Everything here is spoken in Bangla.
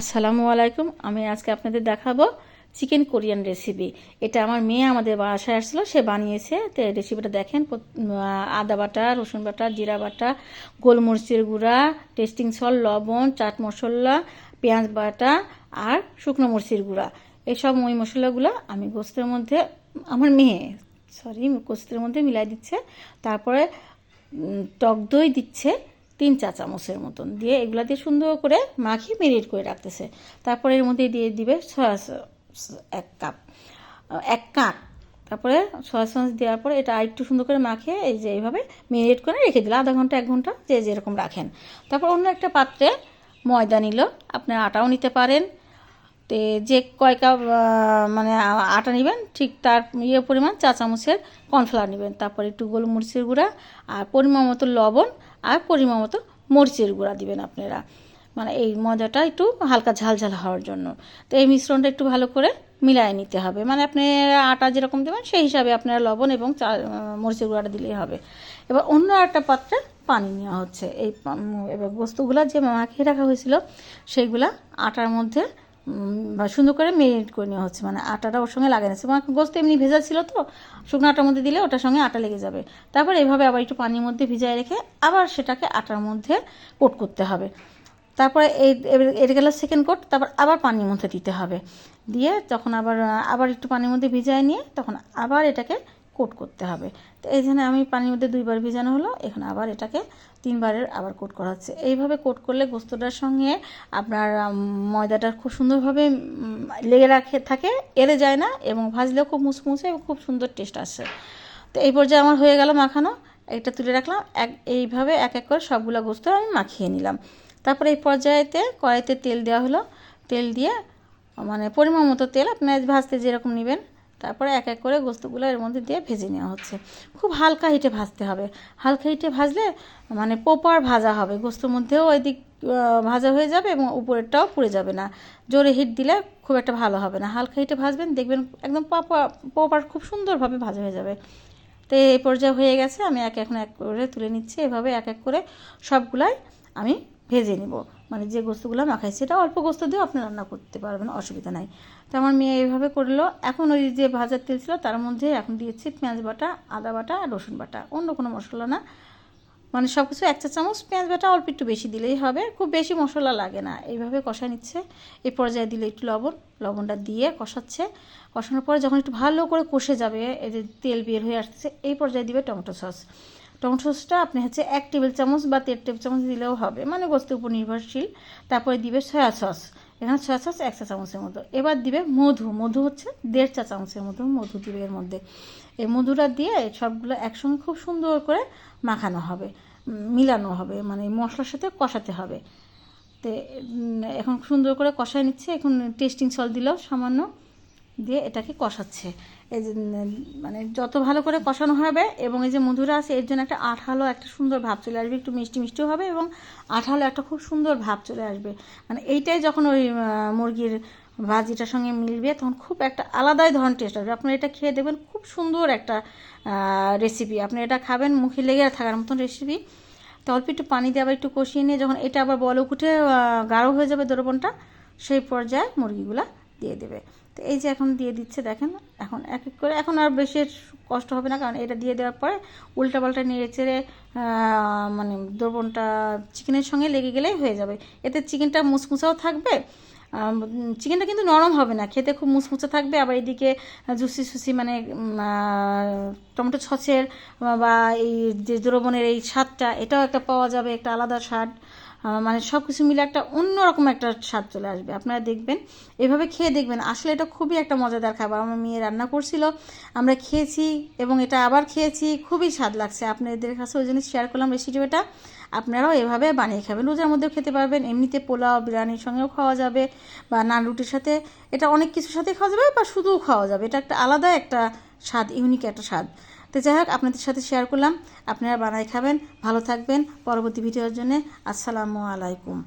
আসসালামু আলাইকুম, আমি আজকে আপনাদের দেখাবো চিকেন কোরিয়ান রেসিপি। এটা আমার মেয়ে আমাদের বাসায় আসছিল, সে বানিয়েছে। তো রেসিপিটা দেখেন আদা বাটা, রসুন বাটা, জিরা বাটা, গোলমরিচের গুঁড়া, টেস্টিং সল লবণ, চাট মশলা, পেঁয়াজ বাটা আর শুকনো মরিচের গুঁড়া। এইসব ওই মশলাগুলো আমি গোস্তের মধ্যে, আমার মেয়ে সরি গোস্তের মধ্যে মিলাই দিচ্ছে। তারপরে টক দই দিচ্ছে। তিন চা চামচের মতন দিয়ে এগুলো দিয়ে সুন্দর করে মাখিয়ে মেরিট করে রাখতেছে। তারপরে এর মধ্যে দিয়ে দিবে সয়া এক কাপ এক কাপ। তারপরে সয়া সস দেওয়ার পরে এটা আরেকটু সুন্দর করে মাখিয়ে এই যে এইভাবে মেরিট করে রেখে দিল। আধা ঘণ্টা, এক ঘণ্টা যে যেরকম রাখেন। তারপর অন্য একটা পাত্রে ময়দা নিল। আপনার আটাও নিতে পারেন। তে যে কয় কাপ মানে আটা নেবেন, ঠিক তার ইয়ে পরিমাণ চা চামচের কর্নফ্লাওয়ার নেবেন। তারপরে একটু গোলমরিচের গুঁড়া আর পরিমাণ মতো লবণ আর পরিমাণ মতো মরিচের গুঁড়া দিবেন আপনারা। মানে এই মজাটা একটু হালকা ঝাল ঝাল হওয়ার জন্য। তো এই মিশ্রণটা একটু ভালো করে মিলাই নিতে হবে। মানে আপনি আটা যেরকম দেবেন, সেই হিসাবে আপনারা লবণ এবং চা মরিচের গুঁড়াটা দিলেই হবে। এবার অন্য একটা পাত্রে পানি নেওয়া হচ্ছে। এই এবার বস্তুগুলা যে মাখিয়ে রাখা হয়েছিল, সেইগুলা আটার মধ্যে সুন্দর করে মেরিনেট করে নেওয়া হচ্ছে। মানে আটাটা ওর সঙ্গে লাগে না। গোস্ত এমনি ভেজা ছিল তো, শুকনো আটার মধ্যে দিলে ওটার সঙ্গে আটা লেগে যাবে। তারপর এভাবে আবার একটু পানির মধ্যে ভিজায় রেখে আবার সেটাকে আটার মধ্যে কোট করতে হবে। তারপরে এই গেল সেকেন্ড কোট তারপর আবার পানির মধ্যে দিতে হবে। দিয়ে তখন আবার আবার একটু পানির মধ্যে ভিজায় নিয়ে তখন আবার এটাকে কোট করতে হবে। তো এইখানে আমি পানির মধ্যে দুইবার ভিজানো হলো, এখানে আবার এটাকে তিনবারের আবার কোট করা হচ্ছে। এইভাবে কোট করলে গোস্তটার সঙ্গে আপনার ময়দাটা খুব সুন্দরভাবে লেগে রাখে, থাকে, এড়ে যায় না এবং ভাজলেও খুব মুসমুসে এবং খুব সুন্দর টেস্ট আসে। তো এই পর্যায়ে আমার হয়ে গেল মাখানো। এটা তুলে রাখলাম, এক, এইভাবে এক এক করে সবগুলো গোস্ত আমি মাখিয়ে নিলাম। তারপরে এই পর্যায়েতে কড়াইতে তেল দেওয়া হলো। তেল দিয়ে মানে পরিমাণ মতো তেল, আপনার ভাজতে যেরকম নেবেন। তারপরে এক এক করে গোস্তগুলো এর মধ্যে দিয়ে ভেজে নেওয়া হচ্ছে। খুব হালকা হিটে ভাজতে হবে। হালকা হিটে ভাজলে মানে পোপার ভাজা হবে। গোস্তর মধ্যেও এদিক আহ, ভাজা হয়ে যাবে এবং উপরেরটাও পুড়ে যাবে না। জোরে হিট দিলে খুব একটা ভালো হবে না। হালকা হিটে ভাজবেন দেখবেন একদম প্রপার পোপার খুব সুন্দরভাবে ভাজা হয়ে যাবে। তো এই পর্যায়ে হয়ে গেছে। আমি এক এখন এক করে তুলে নিচ্ছি। এভাবে এক এক করে সবগুলাই আমি ভেজে নিব। মানে যে গোস্তগুলো মাখাইছি এটা অল্প গোস্ত দিয়েও আপনি রান্না করতে পারবেন, অসুবিধা নাই। তো আমার মেয়ে এইভাবে করল। এখন ওই যে ভাজার তেল ছিল তার মধ্যে এখন দিয়েছি পেঁয়াজ বাটা, আদা বাটা রসুন বাটা। অন্য কোনো মশলা না। মানে সব কিছু এক চা চামচ, পেঁয়াজ বাটা অল্প একটু বেশি দিলেই হবে। খুব বেশি মশলা লাগে না। এইভাবে কষা নিচ্ছে। এই পর্যায়ে দিলে একটু লবণ। লবণটা দিয়ে কষাচ্ছে। কষানোর পরে যখন একটু ভালো করে কষে যাবে, এই যে তেল বের হয়ে আসছে এই পর্যায়ে দিবে টমেটো সস। টমেটো সসটা আপনি হচ্ছে এক টেবিল চামচ বা দেড় টেবিল চামচ দিলেও হবে। মানে গোস্তের উপর নির্ভরশীল। তারপরে দিবে সয়া সস। এখানে সয়া সস এক চা চামচের মতো। এবার দিবে মধু। মধু হচ্ছে দেড় চা চামচের মতো মধু দিবে এর মধ্যে। এই মধুটা দিয়ে সবগুলো একসঙ্গে খুব সুন্দর করে মাখানো হবে। মিলানো হবে। মানে মশলার সাথে কষাতে হবে। তো এখন সুন্দর করে কষায় নিচ্ছে। এখন টেস্টিং সল দিলেও সামান্য দিয়ে এটাকে কষাচ্ছে। এই যে মানে যত ভালো করে কষানো হবে এবং এই যে মধুরা আছে, এর জন্য একটা আঠালো, একটা সুন্দর ভাব চলে আসবে, একটু মিষ্টি মিষ্টিও হবে এবং আঠালো একটা খুব সুন্দর ভাব চলে আসবে। মানে এইটাই যখন ওই মুরগির ভাজিটার সঙ্গে মিলবে, তখন খুব একটা আলাদাই ধরনের টেস্ট আসবে। আপনারা এটা খেয়ে দেখবেন, খুব সুন্দর একটা রেসিপি আপনি এটা খাবেন, মুখে লেগে থাকার মতন রেসিপি তো অল্প একটু পানি দিয়ে আবার একটু কষিয়ে নিয়ে যখন এটা আবার বলক উঠে গাঢ় হয়ে যাবে দ্রবণটা সেই পর্যায়ে মুরগিগুলা দিয়ে দেবে। তো এই যে এখন দিয়ে দিচ্ছে দেখেন, এখন এক এক করে, এখন আর বেশি কষ্ট হবে না, কারণ এটা দিয়ে দেওয়ার পরে উল্টা পাল্টা নেড়ে চেড়ে মানে দ্রবণটা চিকেনের সঙ্গে লেগে গেলেই হয়ে যাবে। এতে চিকেনটা মুসমুসাও থাকবে চিকেনটা কিন্তু নরম হবে না, খেতে খুব মুচমুচে থাকবে। আবার এদিকে জুসি সুসি মানে টমেটো সসের, বা এই যে দ্রবণের এই স্বাদটা, এটাও একটা পাওয়া যাবে, একটা আলাদা স্বাদ। মানে সব কিছু মিলে একটা অন্যরকম একটা স্বাদ চলে আসবে, আপনারা দেখবেন। এভাবে খেয়ে দেখবেন, আসলে এটা খুবই একটা মজাদার খাবার। আমার মেয়ে রান্না করছিল, আমরা খেয়েছি এবং এটা আবার খেয়েছি, খুবই স্বাদ লাগছে। আপনাদের কাছে ওই জন্য শেয়ার করলাম রেসিপিটা আপনারাও এভাবে বানিয়ে খাবেন। রোজার মধ্যেও খেতে পারবেন। এমনিতে পোলাও, বিরিয়ানির সঙ্গেও খাওয়া যাবে বা নান রুটির সাথে। এটা অনেক কিছুর সাথে খাওয়া যাবে বা শুধুও খাওয়া যাবে। এটা একটা আলাদা একটা স্বাদ, ইউনিক একটা স্বাদ। তো যাই হোক, আপনাদের সাথে শেয়ার করলাম। আপনারা বানাই খাবেন। ভালো থাকবেন। পরবর্তী ভিডিওর জন্য আসসালামু আলাইকুম।